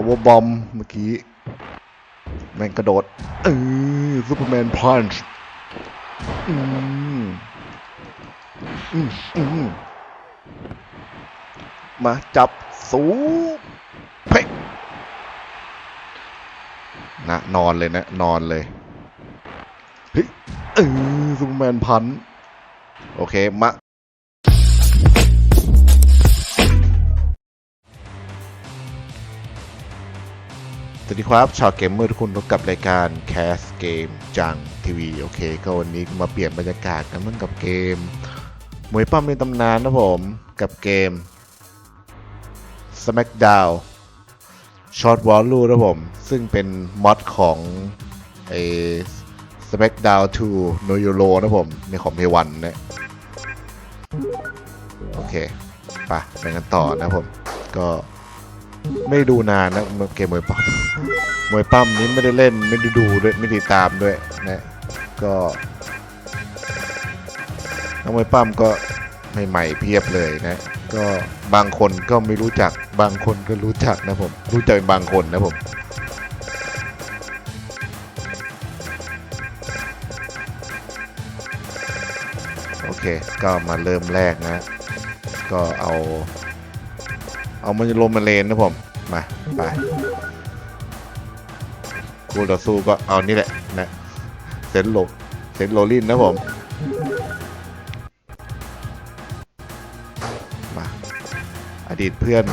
power bomb เมื่อกี้ แม่งกระโดดเออซูเปอร์แมนพันช์อืมอืมอืมมาจับสูเพ่นะนอนเลยนะ นอนเลยเฮ้ยเออซูเปอร์แมนพันช์โอเค มา สวัสดีครับ ชาวเกมเมอร์ทุกคนพบกับรายการ Cast Game จังทีวีโอเค ก็วันนี้มาเปลี่ยนบรรยากาศกันเหมือนกับเกมมวยปั้มในตำนานนะผม กับเกม Smackdown Short w a l l u นะผม ซึ่งเป็นมอดของไอ้ Smackdown 2 No Yolo นะผม ในของ p 1นะโอเคไปไปกันต่อนะผม ก็ ไม่ดูนานนะเกมมวยปั้มมวยปั้มนี้ไม่ได้เล่นไม่ได้ดูด้วยไม่ได้ติดตามด้วยนะก็นักมวยปั้มก็ใหม่ๆเพียบเลยนะ ก็บางคนก็ไม่รู้จักบางคนก็รู้จักนะผมรู้จักบางคนนะผมโอเค ก็มาเริ่มแรกนะ ก็เอา เอามันลมมาเลนนะผม มา ไปกูต่อสู้ก็เอานี่แหละนะเซนโลเซนโลลินนะผม มา อดีตเพื่อน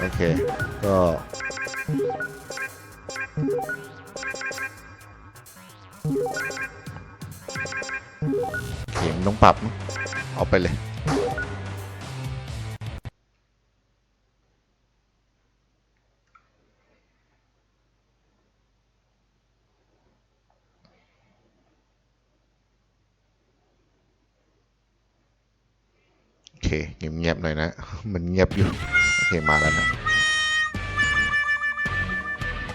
โอเค ก็ เข็มต้องปรับ เอาไปเลย เงียบๆหน่อยนะ มันเงียบอยู่ โอเค มาแล้วนะ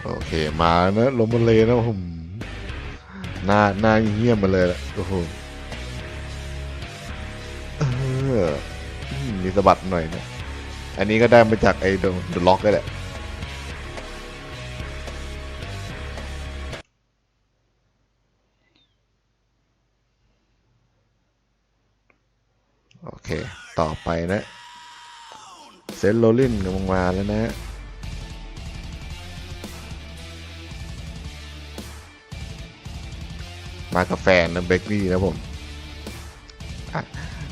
โอเค มานะลมมาเลยนะผมหน้าหน้าเงียบมาเลยละโอ้โหมมีสะบัดหน่อยนะ อันนี้ก็ได้มาจากไอ้เดอะล็อกก็แหละโอเค ต่อไปนะเซนโรลินกำลังมาแล้วนะมากับแฟนนะเบกนี่นะผม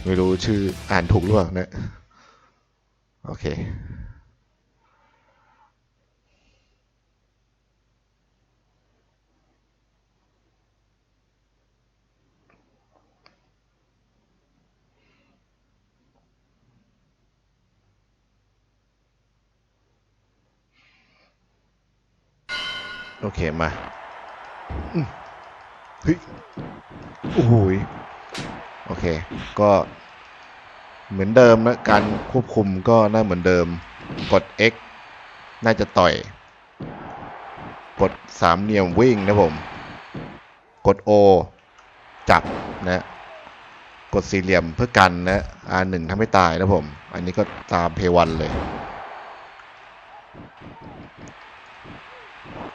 ไม่รู้ชื่ออ่านถูกหรือเปล่านะ โอเค โอเคมาเฮ้ยโอ้โหโอเค ก็เหมือนเดิมนะ การควบคุมก็น่าเหมือนเดิม กด X น่าจะต่อย กดสามเหลี่ยมวิ่งนะผม กด O จับนะ กดสี่เหลี่ยมเพื่อกันนะ R1 ทำให้ตายนะผม อันนี้ก็ตามเพวันเลย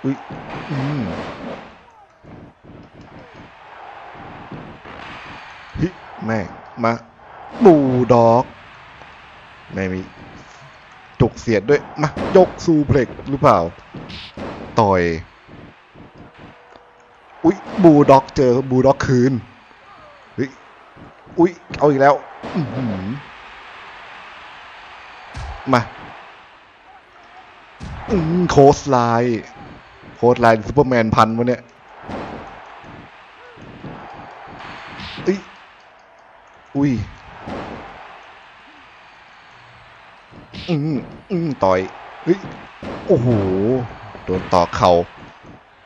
อุ้ยอืมฮิแม่มาบูดอกแม่มีจกเสียดด้วย มายกซูเพล็กหรือเปล่า ต่อย อุ้ยบูด็อกเจอบูด็อกคืนเฮ้ยอุ้ยเอาอีกแล้วอื้อหือมาอืมโคสไลน์ โค้ดไลน์ซูเปอร์แมนพันวะเนี่ยเอ้ยอุ้ยอืมอืมต่อยเฮ้ยโอ้โหโดนต่อเข่า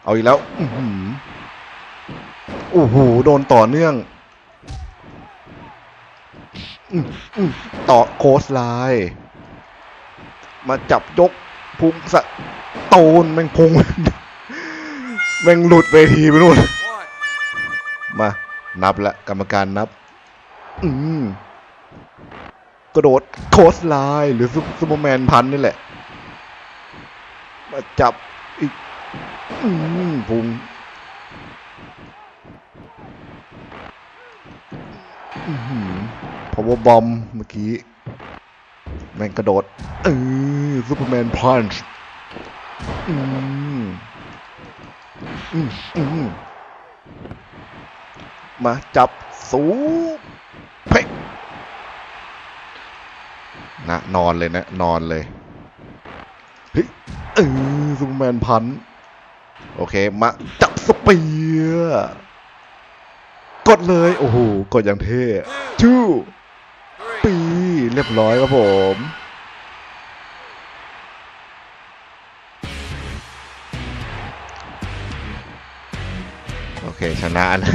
เอาอีกแล้วอือหือโอ้โหโดนต่อเนื่องอืมอืมต่อโคสไลน์มาจับยก พุงสะโตนแม่งพุงแม่งหลุดเวทีไปนู่นมานับละกรรมการนับ อืมกระโดดโคสไลน์หรือซุปซูเปอร์แมนพันนี่แหละ มาจับอีก อืมพุงอือหือพาวเวอร์บอมเมื่อกี้ แม่งกระโดดเออซูเปอร์แมนพันช์อืมอืมอืมมาจับสูเพ่นะนอนเลยนะ นอนเลยเฮ้ยเออซูเปอร์แมนพันช์โอเค มาจับสเปียร์กดเลย โอ้โห กดอย่างเท่ชูปี เรียบร้อยครับผมโอเคชนะนะ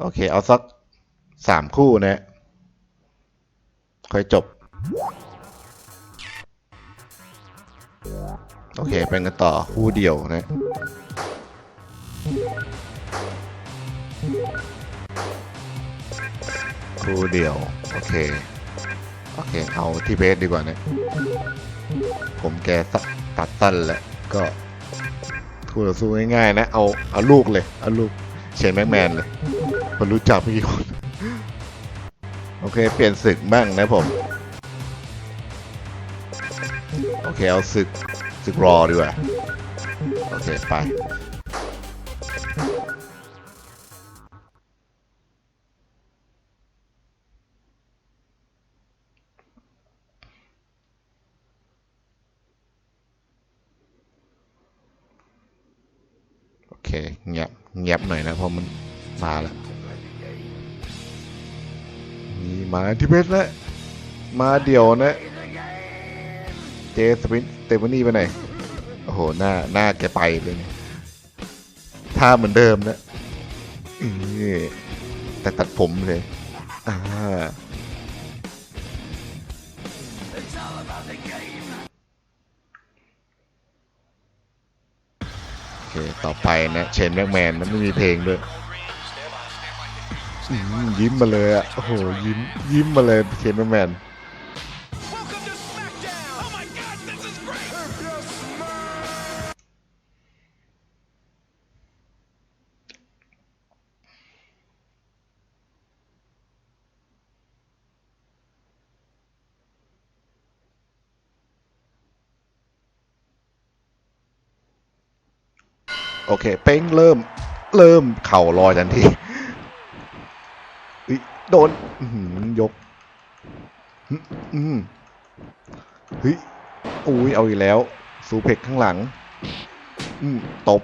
โอเค เอาสักสามคู่นะ ค่อยจบ โอเค เป็นกันต่อคู่เดียวนะ คู่เดียว โอเค โอเค เอาที่เบสดีกว่านะผมแกสตัดสั้นแหละก็คู่ต่อสู้ง่ายๆนะ เอาเอาลูกเลย เอาลูกเชนแม็กแมนเลยคนรู้จักไม่กี่คน โอเค เปลี่ยนศึกบ้างนะผม โอเค เอาศึกศึกรอดีกว่า โอเค ไป เคเงียบเงียบหน่อยนะเพราะมันมาแล้วนี่มาที่เพชรแล้วมาเดี่ยวนะ เจสปินเตฟานี่ไปไหนโอ้โหหน้าหน้าแกไปเลยท่าเหมือนเดิมนะแต่ตัดผมเลยอ่า ต่อไปนะเชนแม็กแมนนะไม่มีเพลงด้วยยิ้มมาเลยอะโอ้โหยิ้มยิ้มมาเลยเชนแม็กแมน เค เป้งเริ่ม เริ่มเข่าลอยทันทีโดนยกอืมเฮ้ยอุ้ยเอาอีกแล้ว สูเพกข้างหลัง อืมตบ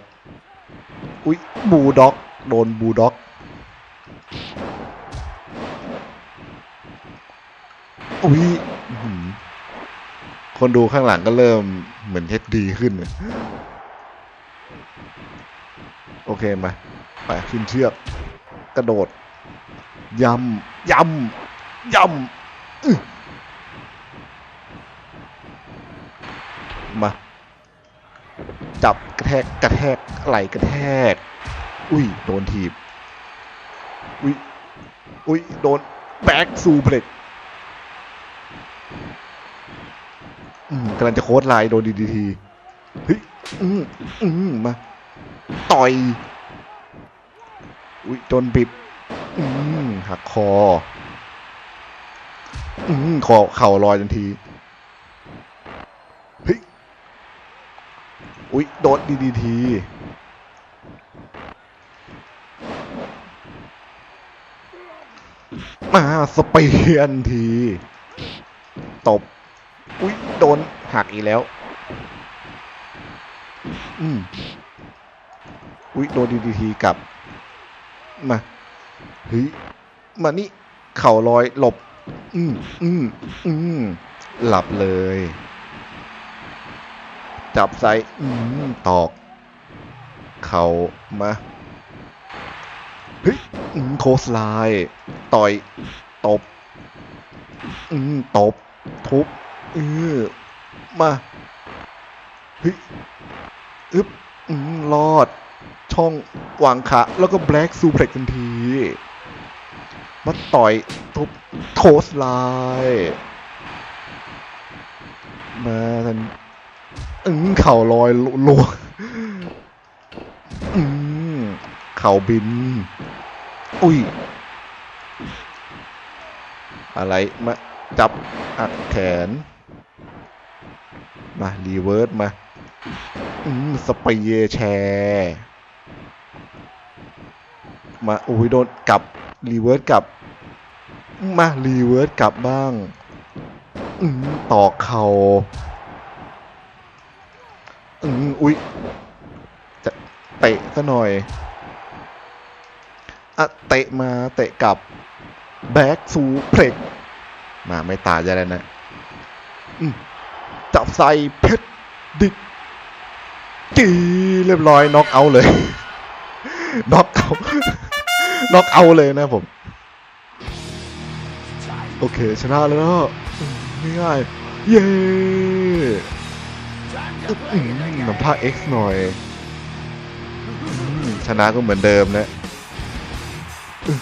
อุ้ยบูด็อก โดนบูด็อก อุ้ยอื้อหือคนดูข้างหลังก็เริ่มเหมือนเท็ดดีขึ้น โอเคไหมไปขึ้นเชือก กระโดดยำยำยำมาจับกระแทกกระแทกไหลกระแทก อุ้ยโดนถีบ อุ้ยอุ้ยโดนแบ็กซูเพล็กกำลังจะโค้ดไลน์โดนดีดีทีเฮ้ยอืมอืมมา ต่อย อุ้ยจนบิดอืมหักคอ อืมคอเข่าลอยทันทีเฮ้ยอุ้ยโดนดีดีทีมาสเปียนที ตบ อุ้ยโดนหักอีกแล้ว อืม อุ้ยโดนดีดีทีกลับ มาเฮ้ยมานี่เข่าลอยหลบ อืมอืมอืมหลับเลย จับใส่อืมตอก เข่ามาเฮ้ยอืมโคสไลต่อย ตบ อืมตบ ทุบเออมาเฮ้ยอึ๊บอืมรอด ช่องวางขาแล้วก็แบล็กซูเพล็กทันที มาต่อยทุบโทสไลน์มาทันอึ้งเข่าลอยลวงอืมเข่าบิน อุ้ย อะไร มา จับอัดแขน มา รีเวิร์สมา อืม สเปเยแชร์ มาโอ้ยโดนกลับรีเวิร์สกลับ มารีเวิร์สกลับบ้างอืมต่อเข่าอืมอุ้ยจะเตะซะหน่อยอะเตะมาเตะกลับแบ็กสูเพล็กมาไม่ตายจะแล้นะจับใส่เพชรดิจีเรียบร้อยน็อกเอาเลยน็อกเอา น็อกเอาเลยนะผม โอเค ชนะแล้วนะอืมง่ายเย้อืมน้ำผ้า X หน่อย ชนะก็เหมือนเดิมนะอืม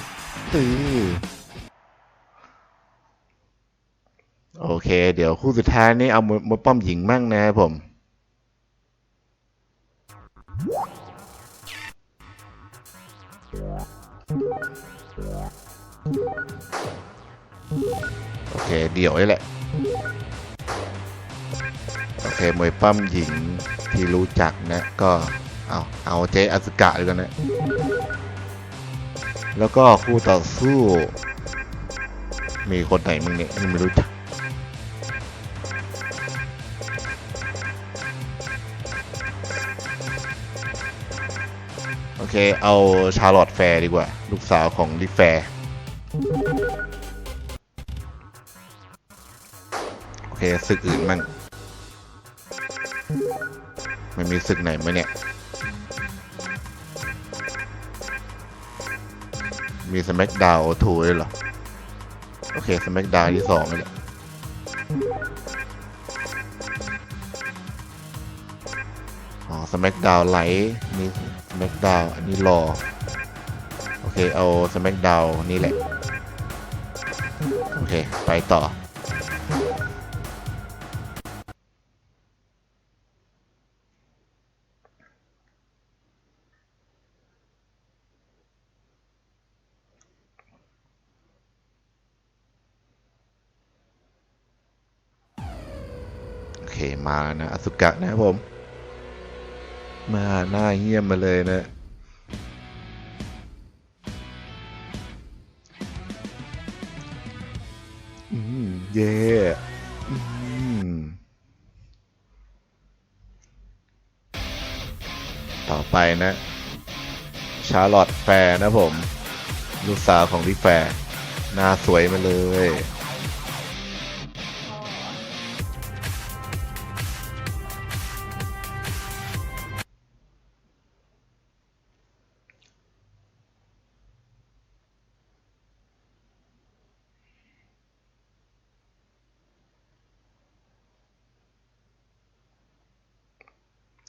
อืมโอเค เดี๋ยวคู่สุดท้ายนี่เอามวยมวยป้อมหญิงมั่งนะครับผม โอเค เดี๋ยวนี่แหละ โอเค มวยปั้มหญิงที่รู้จักนะ ก็ เอาเอาเจอสุกะดีกว่านะ แล้วก็คู่ต่อสู้ มีคนไหนมึงเนี่ยไม่รู้จักโอเค เอาชาร์ลอตแฟร์ดีกว่า ลูกสาวของลิแฟร์ โอเคศึกอื่นมั่งไม่มีศึกไหนไหมเนี่ย มีสมักดาวถูด้วยเหรอ โอเคสมักดาวที่สองนี่แหละอ๋อสมักดาวไลท์มีสมักดาวอันนี้รอ โอเค เอาสมักดาวนี่แหละ เค ไปต่อ โอเค มาแล้วนะอสุกะนะครับผม มาหน้าเหี้ยมมาเลยนะ อืม เย่อืม ต่อไปนะ ชาร์ลอตแฟร์นะผม ลูกสาวของลิแฟร์หน้าสวยมาเลย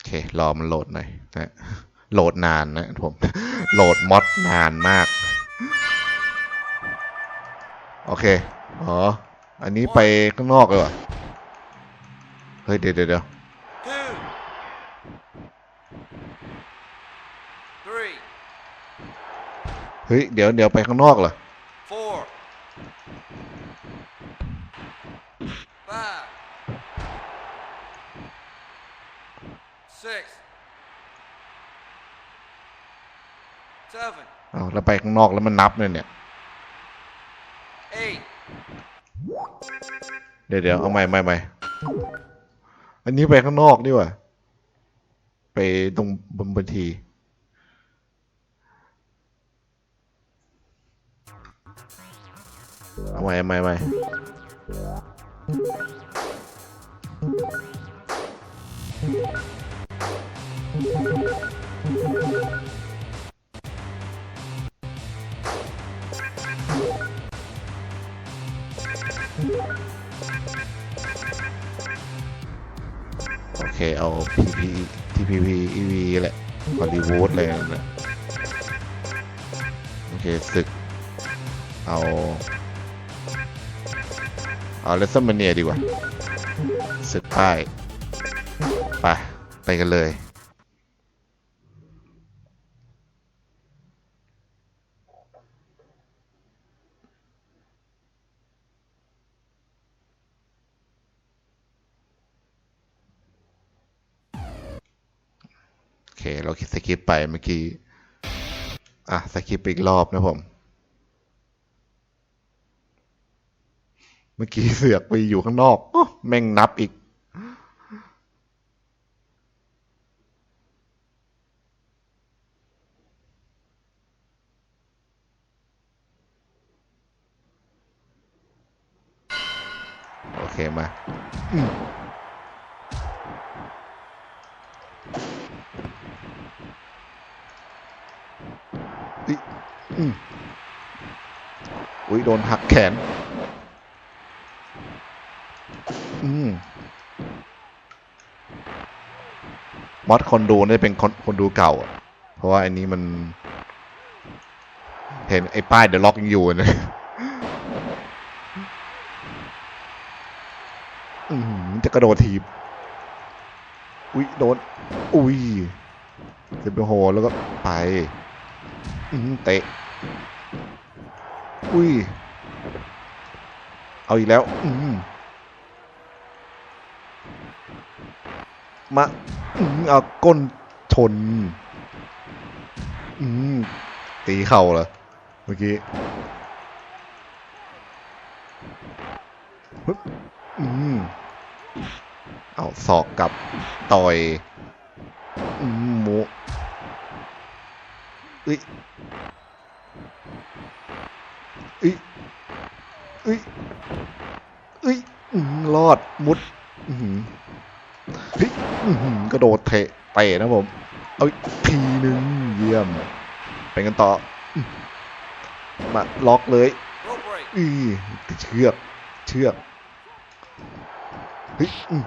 เค รอมันโหลดหน่อยนะโหลดนานนะผม โหลดมอดนานมาก โอเค อ๋อ อันนี้ไปข้างนอกเลยว่ะเฮ้ย เดี๋ยวเดี๋ยวเดี๋ยว Two. Three. เฮ้ย เดี๋ยวเดี๋ยวไปข้างนอกเหรอ Four. Five. Six. Seven. เอาแล้ว ไปข้างนอกแล้วมันนับเลยเนี่ย Eight. เดี๋ยวเดี๋ยวเอาใหม่ใหม่ใหม่อันนี้ไปข้างนอกดีกว่า ไปตรงบนบันทีเอาใหม่เอาใหม่ใหม่โอ เคเอา PP TPP EV แหละคอลีวูดเลยนะโอเคศึก เอาเอาเลสเซอร์มเนียดีกว่าศึกพ่ายไปไปกันเลย โอเค เราคิด สกิปไปเมื่อกี้ อะสกิปไปอีกรอบนะผม เมื่อกี้เสือกไปอยู่ข้างนอกอแม่งนับอีก โอเคมาอืมอุ๊ย อุ้ยโดนหักแขน อืมมอดคนดูนี่เป็นคนคนดูเก่า เพราะว่าอันนี้มัน เห็นไอ้ป้ายเดอะล็อกยังอยู่นะอืมจะกระโดดถีบ อุ้ยโดน อุ้ยเซเปโฮแล้วก็ไปอืมเตะ อุ้ย เอาอีกแล้ว อืมมาอืมเอาก้นชน อืม ตีเข่าเหรอ เมื่อกี้ฮึอืม เอาศอกกลับต่อย อืมหมูเอ้ย อ้ยเอ้ยเอ้ยรอดมุดอืมกระโดดเทะเตะนะผมเอาทีหนึ่งเยี่ยมไปกันต่อ มาล็อกเลยอือติดเชือก เชือกเฮ้ยอื้อ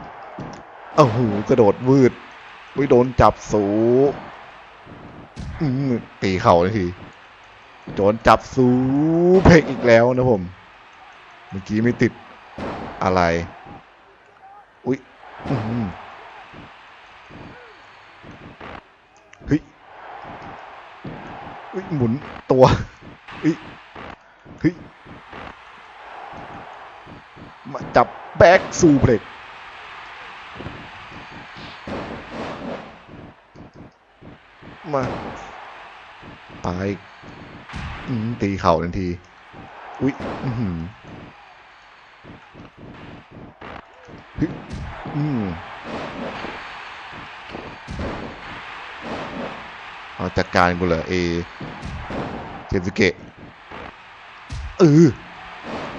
เอ้าหูกระโดดวืดไปโดนจับสูตีเข่าเลยที โดนจับสูเพกอีกแล้วนะผม เมื่อกี้ไม่ติดอะไร อุ้ยเฮ้ยเฮ้ยหมุนตัวเฮ้ยเฮ้ยมาจับแบ็กซูเพล็กมาตายอืม ตีเข่าทันที อุ๊ยอือหือเฮ้ยอืมเอาจัดการกูเหรอเอเจมส์เกะเออ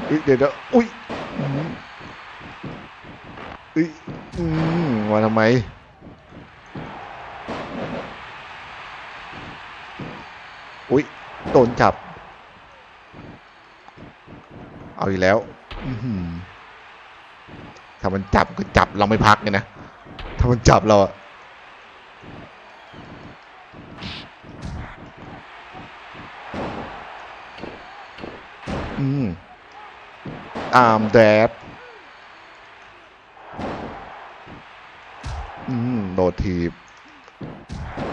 เฮ้ยเดี๋ยวเดี๋ยวอุ้ยอืมเอ้ยมาทำไม อุ้ย โดนจับ เอาอีกแล้วถ้ามันจับก็จับเราไม่พักเลยนะ ถ้ามันจับเราอะอืมอาร์มแดดอืมโดดถีบ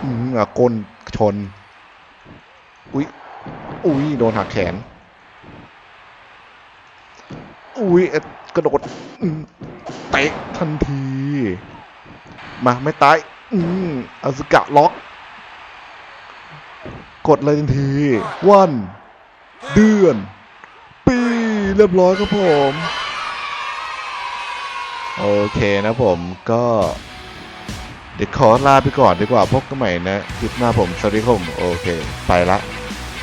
อืมอะก้นชน อุ๊ย อุ๊ยโดนหักแขน อุ้ยกระโดดเตะทันที มาไม่ตายอืมอาสกะล็อก กดเลยทันที วัน เดือน ปี เรียบร้อยครับผม โอเคนะผมก็ เดี๋ยวขอลาไปก่อนดีกว่าพบกันใหม่นะคลิปหน้าผม สวัสดีครับผม โอเค ไปละ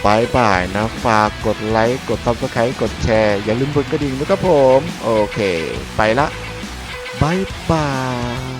บายบายนะ ฝากกดไลค์ กดซับสไครต์กดแชร์ อย่าลืมกดกระดิ่งด้วยครับผม โอเค ไปละบายบาย